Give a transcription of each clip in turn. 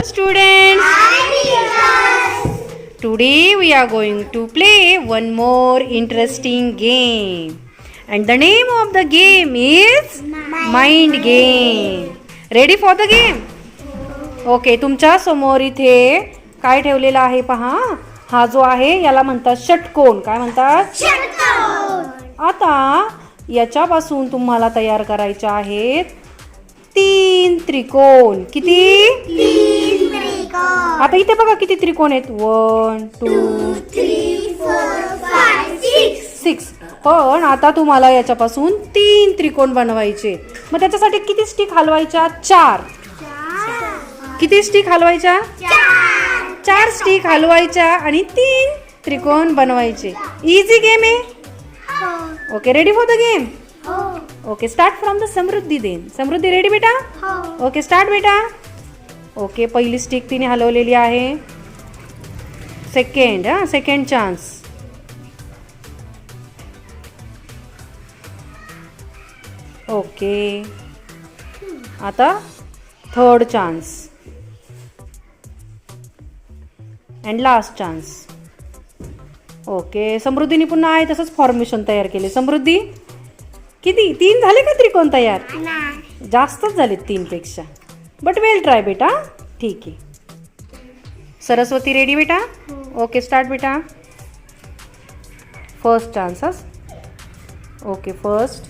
Students, today we are going to play one more interesting game. And the name of the game is Mind Game. Ready for the game? Okay तुमच्यासमोर इथे काय ठेवलेलं आहे पहा हा जो आहे याला म्हणतात षटकोन काय म्हणतात आता याच्यापासून तुम्हाला तयार करायचे आहेत तीन त्रिकोण. किती? आता इथे बघा किती त्रिकोण आहेत. वन टू सिक्स पण आता तुम्हाला याच्यापासून तीन त्रिकोण बनवायचे. मग त्याच्यासाठी किती स्टिक हलवायच्या? चार. किती स्टिक हलवायच्या? चार. स्टिक हलवायच्या आणि तीन त्रिकोण बनवायचे. इझी गेम आहे. Okay ready for the game okay start from the Samruddhi then Samruddhi ready बेटा ओके स्टार्ट बेटा ओके पहिली स्टिक तिने हलवलेली आहे. सेकंड हा सेकंड चान्स ओके आता third chance and last chance okay समृद्धीने पुन्हा आहे तसंच फॉर्मेशन तयार केले. समृद्धी किती? तीन झाले का त्रिकोण तयार? जास्तच झाले तीनपेक्षा. बट वेल ट्राय बेटा. ठीक आहे. सरस्वती रेडी बेटा? ओके स्टार्ट बेटा. First chances okay first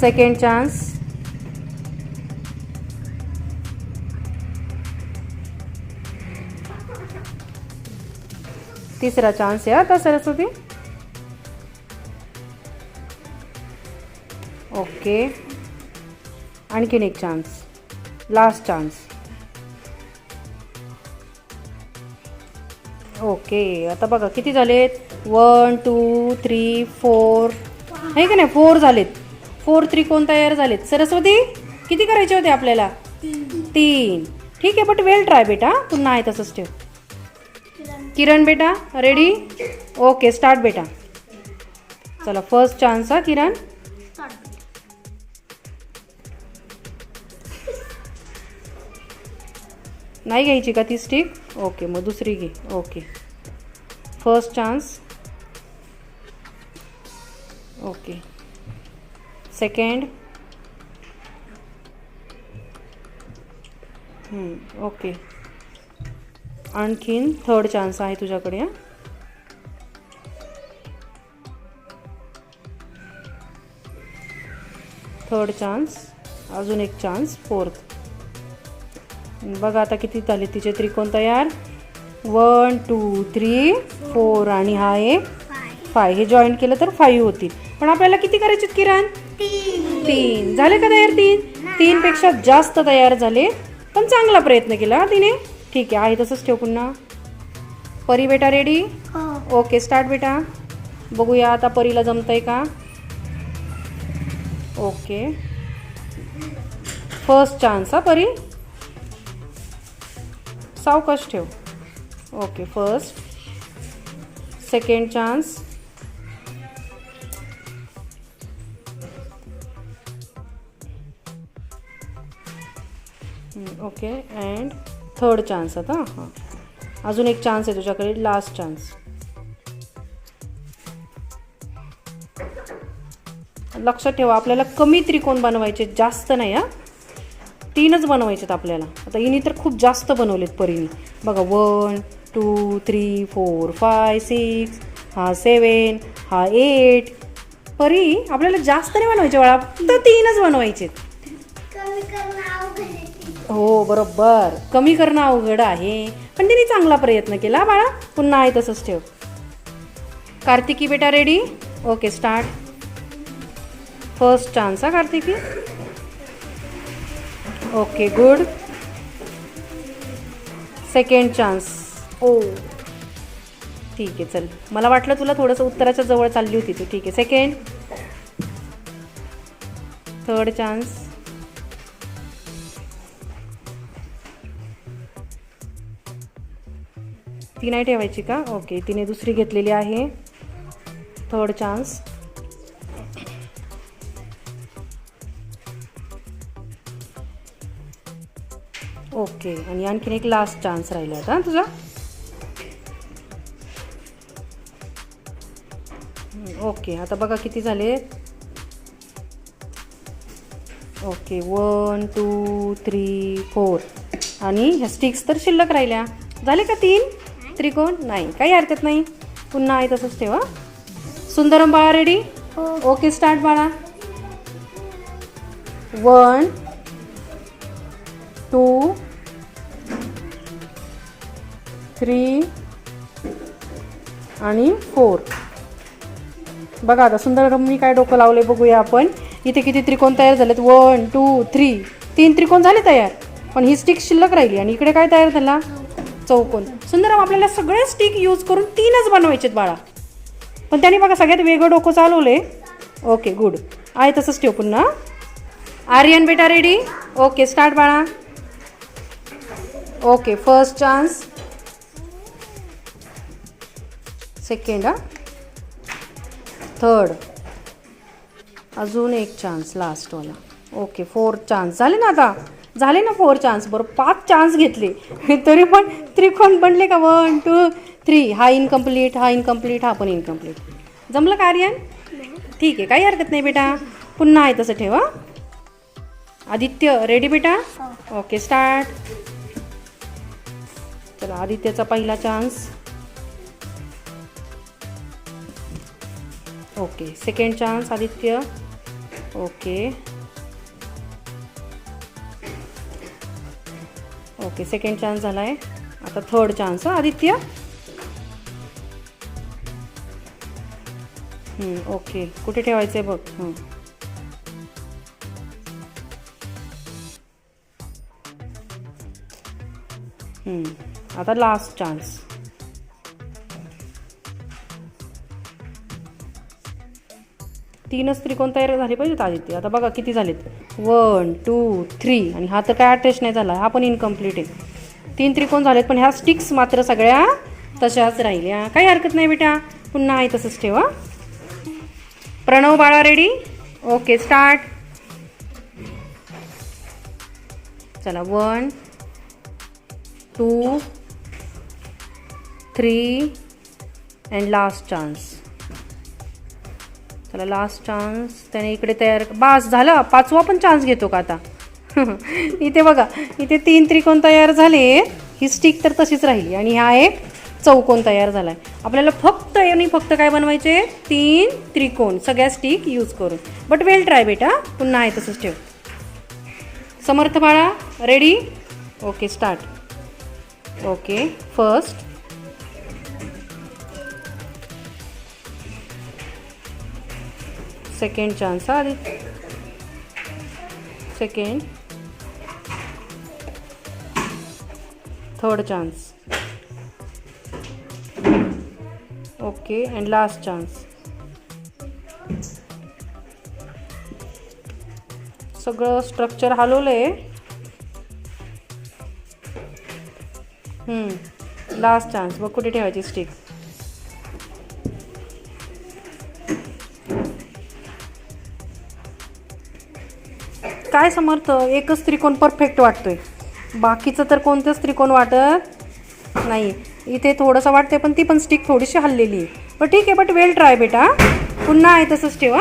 second chance तिसरा चान्स आहे आता सरस्वती. ओके. आणखीन एक चान्स लास्ट चान्स ओके आता बघा किती झालेत? वन टू थ्री फोर आहे का नाही? फोर झालेत. फोर त्रिकोण तयार झालेत? सरस्वती किती करायचे होते आपल्याला? तीन. ठीक आहे बट वेल ट्राय बेटा. पुन्हा आहे तसंच ठेव. किरण बेटा रेडी ओके स्टार्ट बेटा. चला फर्स्ट चान्स हा किरण. नाही घ्यायची का ती स्टिक ओके मग दुसरी घे. Okay first chance okay second okay आणखीन थर्ड चान्स आहे तुझ्याकडे हां. थर्ड चान्स अजून एक चान्स फोर्थ बघा आता किती झाले तिचे त्रिकोण तयार. वन टू थ्री फोर आणि हा एक फाय. हे जॉईन केलं तर फाईव्ह होतील. पण आपल्याला किती करायचे किरण? तीन. झाले का तयार तीन? तीन पेक्षा जास्त तयार झाले. पण चांगला प्रयत्न केला हा तिने. ठीक आहे आहे तसंच ठेव पुन्हा. परी बेटा रेडी ओके स्टार्ट बेटा. बघूया आता परीला जमतंय का? ओके फर्स्ट चान्स हा परी? सावकाश ठेव? Okay first second chance okay and third chance आता हां. अजून एक चान्स आहे तुझ्याकडे लास्ट चान्स लक्षात ठेवा आपल्याला कमी त्रिकोण बनवायचे जास्त नाही हां. तीनच बनवायचे आहेत आपल्याला. आता इनी तर खूप जास्त बनवलेत परीने. बघा one two three four five six हा सेवन हा एट परी आपल्याला जास्त नाही बनवायचे बाळा फक्त तीनच बनवायचे हो बरोबर. कमी करणं अवघड आहे. पण तिने चांगला प्रयत्न केला बाळा. पुन्हा आहे तसंच ठेव. कार्तिकी बेटा ready okay start first chance हा Kartiki. Okay good second chance ओ ठीक आहे चल. मला वाटलं तुला थोडंसं उत्तराच्या जवळ चालली होती तू. ठीक आहे सेकंड थर्ड चान्स ती नाही ठेवायची का? ओके तिने दुसरी घेतलेली आहे. थर्ड चान्स ओके आणि आणखीन एक लास्ट चान्स राहिला आता तुझा? ओके आता बघा किती झाले. Okay one two three four आणि ह्या स्टिक्स तर शिल्लक राहिल्या. झाले का तीन? त्रिकोण? नाही काही हरकत नाही. पुन्हा आहे तसंच ठेवा. सुंदरम बाळा रेडी ओके स्टार्ट बाळा. वन टू थ्री आणि फोर. बघा आता सुंदर मी काय डोकं लावले बघूया आपण. इथे किती त्रिकोण तयार झालेत? One two three. तीन त्रिकोण झाले तयार. पण ही स्टिक शिल्लक राहिली आणि इकडे काय तयार झाला? चौकोन. सुंदरम आपल्याला सगळे स्टिक यूज करून तीनच बनवायचेत बाळा. पण त्याने बघा सगळ्यात वेगळं डोकं चालवले ओके गुड आहे तसंच ठेव पुन्हा. आर्यन बेटा रेडी ओके स्टार्ट बाळा. ओके फर्स्ट चान्स सेकंड हा. थर्ड अजून एक चान्स लास्टवाला ओके फोर्थ चान्स झाले ना आता? झाले ना फोर चान्स बरं पाच चान्स घेतले. तरी पण त्रिकोण बनले का? वन टू थ्री हा इनकम्प्लीट हा इनकम्प्लीट हा पण इनकम्प्लीट जमलं का आर्यन? ठीक आहे काही हरकत नाही बेटा. पुन्हा आहे तसं ठेवा आदित्य रेडी बेटा? ओके स्टार्ट चला आदित्यचा पहिला chance okay second chance Aditya. Okay. Okay second chance झाला आहे आता थर्ड चान्स हा आदित्य? ओके. कुठे ठेवायचं आहे बघ आता लास्ट चान्स तीनच त्रिकोण तयार झाले पाहिजेत आदित्य. आता बघा किती झालेत. One two three. आणि हा तर काय अटॅच नाही झाला. हा पण इनकम्प्लीट आहे. तीन त्रिकोण झालेत पण ह्या स्टिक्स मात्र सगळ्या तशाच राहिल्या. काही हरकत नाही बेटा. पुन्हा आहे तसंच ठेवा प्रणव बाळा रेडी ओके स्टार्ट चला one two three and last chance चला लास्ट चान्स त्याने इकडे तयार बास झालं. पाचवा पण चान्स घेतो का आता? इथे बघा इथे तीन त्रिकोण तयार झाले. ही स्टिक तर तशीच राहिली आणि हा एक चौकोन तयार झाला आहे आपल्याला फक्त आणि फक्त काय बनवायचे? तीन त्रिकोण सगळ्या स्टिक यूज करून. बट वेल ट्राय बेटा पुन्हा आहे तसंच ठेव. समर्थ बाळा ready okay start okay first second chance हा आधी second third chance okay and last chance सगळं स्ट्रक्चर हलवलं आहे लास्ट चान्स मग कुठे ठेवायची स्टिक काय समर्थ? एकच त्रिकोण परफेक्ट वाटतोय. बाकीचं तर कोणतंच त्रिकोण वाटत नाही इथे थोडंसं वाटतंय पण ती पण स्टिक थोडीशी हल्लेली आहे. पण ठीक आहे बट वेल ट्राय बेटा. पुन्हा आहे तसंच ठेवा.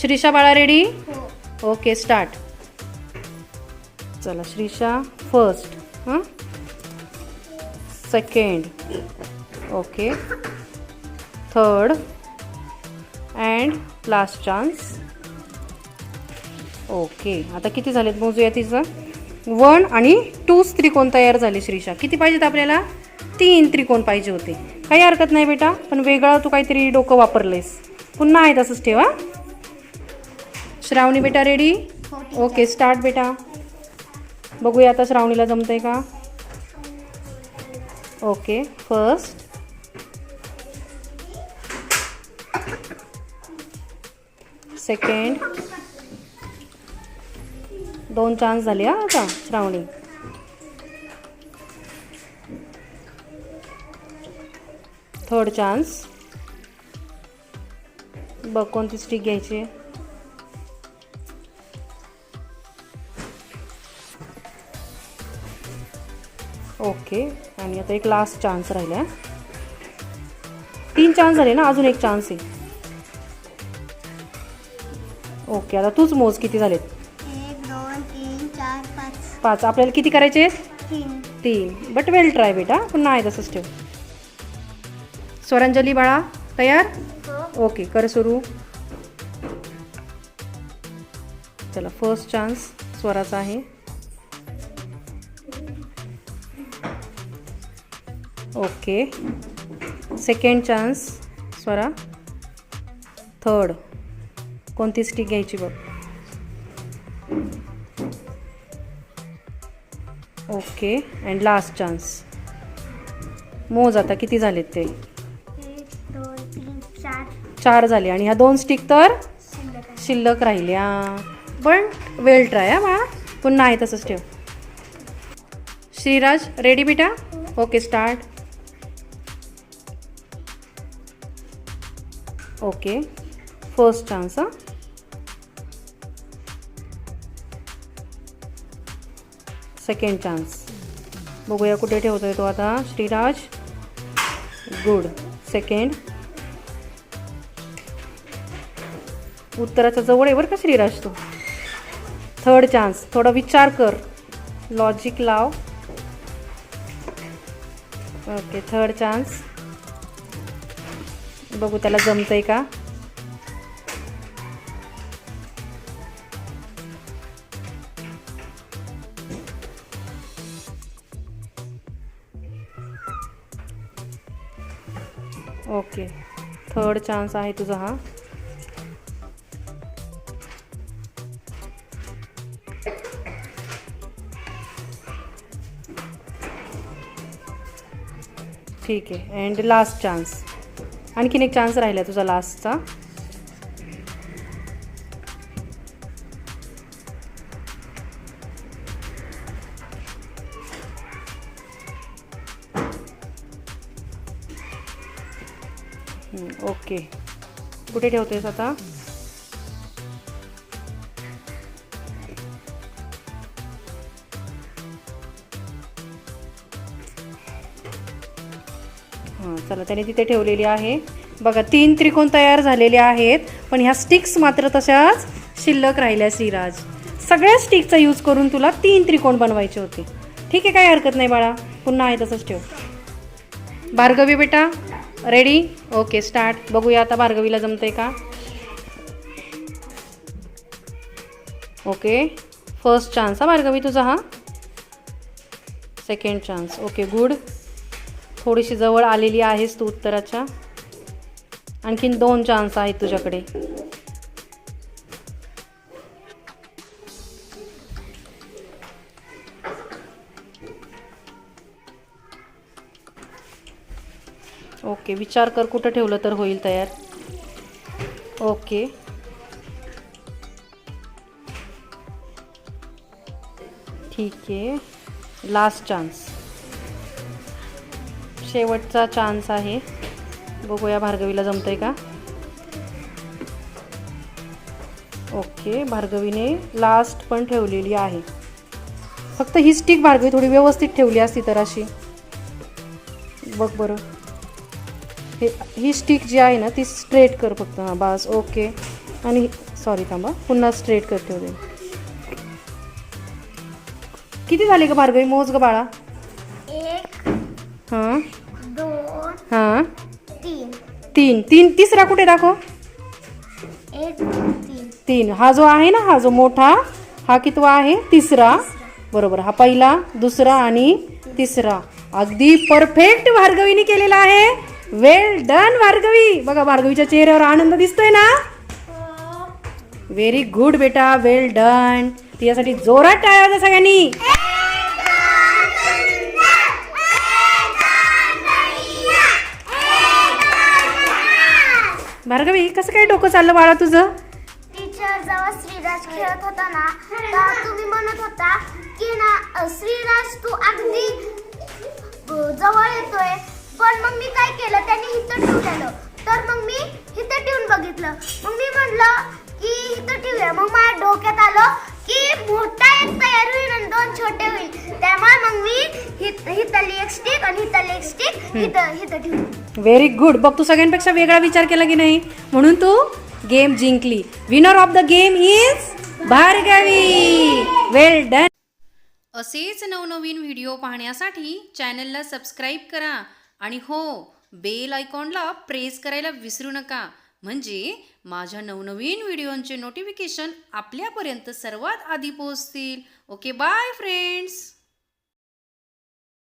श्रीषा बाळा रेडी ओके स्टार्ट चला श्रीषा फर्स्ट हां? Second okay third and last chance okay. आता किती झालेत मोजूया तिचं? वन आणि टू त्रिकोण तयार झाले श्रीषा. किती पाहिजेत आपल्याला? तीन त्रिकोण पाहिजे होते. काही हरकत नाही बेटा पण वेगळं तू काहीतरी डोकं वापरलेस पुन्हा आहे तसंच ठेवा. श्रावणी बेटा रेडी ओके स्टार्ट बेटा. बघूया आता श्रावणीला जमतंय का? ओके फर्स्ट सेकंड दोन चान्स झाले हा आता श्रावणी. थर्ड चान्स बघ कोणती स्टिक घ्यायची. ओके आणि आता एक लास्ट चान्स राहिला तीन चान्स झाले ना अजून एक चान्स आहे. ओके आता तूच मोज किती झालेत? पाच. आपल्याला किती करायचे? तीन. तीन. बट वेल ट्राय बेटा. पुन्हा आहे तसंच ठेव. स्वरांजली बाळा तयार? हो. ओके कर सुरू. चला फर्स्ट चान्स स्वराचा आहे. Okay second chance Swara. Third कोणती स्टिक घ्यायची बघ. ओके अँड लास्ट चान्स मोज आता किती झालेत ते? चार झाले. आणि ह्या दोन स्टिक तर शिल्लक शिल्लक राहिल्या पण वेल ट्राय हा बाळा. पुन्हा आहे तसंच ठेव. श्रीराज रेडी बेटा? Okay start okay. First chance हां. सेकंड चान्स बघूया कुठे ठेवतोय तो आता. श्रीराज. गुड सेकंड उत्तराच्या जवळ आहे बरं का श्रीराज तू? थर्ड चान्स थोडा विचार कर. लॉजिक लाव. ओके थर्ड चान्स बघू त्याला जमतंय का? थर्ड चान्स आहे तुझा हा. ठीक आहे. अँड लास्ट चान्स आणखीन एक चान्स राहिला तुझा लास्टचा ओके. कुठे ठेवतेस आता? हां चला त्याने तिथे ठेवलेली आहे. बघा तीन त्रिकोण तयार झालेले आहेत पण ह्या स्टिक्स मात्र तशाच शिल्लक राहिल्या श्रीराज सगळ्या स्टिकचा यूज करून तुला तीन त्रिकोण बनवायचे होते. ठीक आहे काही हरकत नाही बाळा. पुन्हा आहे तसंच ठेव. भार्गवी बेटा रेडी ओके स्टार्ट बघूया आता भार्गवीला जमतंय का? ओके फर्स्ट चान्स हा भार्गवी तुझा हा? सेकंड चान्स ओके गुड थोडीशी जवळ आलेली आहेस तू उत्तराच्या. आणखीन दोन चान्स आहेत तुझ्याकडे. ओके विचार कर कुठं ठेवलं तर होईल तयार. ओके. ठीक आहे. लास्ट चान्स शेवटचा चान्स आहे. बघूया भार्गवीला जमतंय का? ओके भार्गवीने लास्ट पण ठेवलेली आहे. फक्त ही स्टिक भार्गवी थोडी व्यवस्थित ठेवली असती तर अशी. बघ बरं. हे ही स्टिक जी आहे ना ती स्ट्रेट कर फक्त. हां बस ओके आणि सॉरी थांबा. पुन्हा स्ट्रेट कर ठेवते किती झाले का भार्गवी मोज ग बाळा. एक हां. हां. तीन. तीन. तीन तिसरा कुठे दाखव? एक तीन. तीन. हा जो आहे ना हा जो मोठा हा कितवा आहे? तिसरा. बरोबर. हा पहिला दुसरा आणि तिसरा. अगदी परफेक्ट भार्गवीने केलेला आहे. वेल डन भार्गवी बघा भार्गवीच्या चेहऱ्यावर आनंद दिसतोय ना? व्हेरी गुड बेटा. वेल डन तिच्यासाठी जोरात टाळ्या वाजवा सगळ्यांनी. भार्गवी कसं काय डोकं चाललं बाळा तुझं? टीचर जेव्हा श्रीराज खेळत होता ना तेव्हा तुम्ही म्हणत होता की ना श्रीराज तू अगदी जवळ येतोय. पण मग मी काय केलं? त्याने इथं ठेवलेलं. तर मग मी इथं ठेवून बघितलं. मग मी म्हणलं की इथं ठेवूया. मग माझ्या डोक्यात आलं की मोठा एक तयार होईल आणि दोन छोटे होईल. त्यामुळे मग मी हित- हिथली एक स्टिक आणि हिथली एक स्टिक हिथं हिथं ठेवली. व्हेरी गुड बघ तू सगळ्यांपेक्षा वेगळा विचार केला की नाही? म्हणून तू गेम जिंकली. Winner of the game is Bhargavi. Well done असेच नवनवीन व्हिडिओ पाहण्यासाठी चॅनलला सबस्क्राईब करा. आणि हो बेल आयकॉनला प्रेस करायला विसरू नका. म्हणजे माझ्या नवनवीन व्हिडिओंचे नोटिफिकेशन आपल्यापर्यंत सर्वात आधी पोहोचतील. Okay bye friends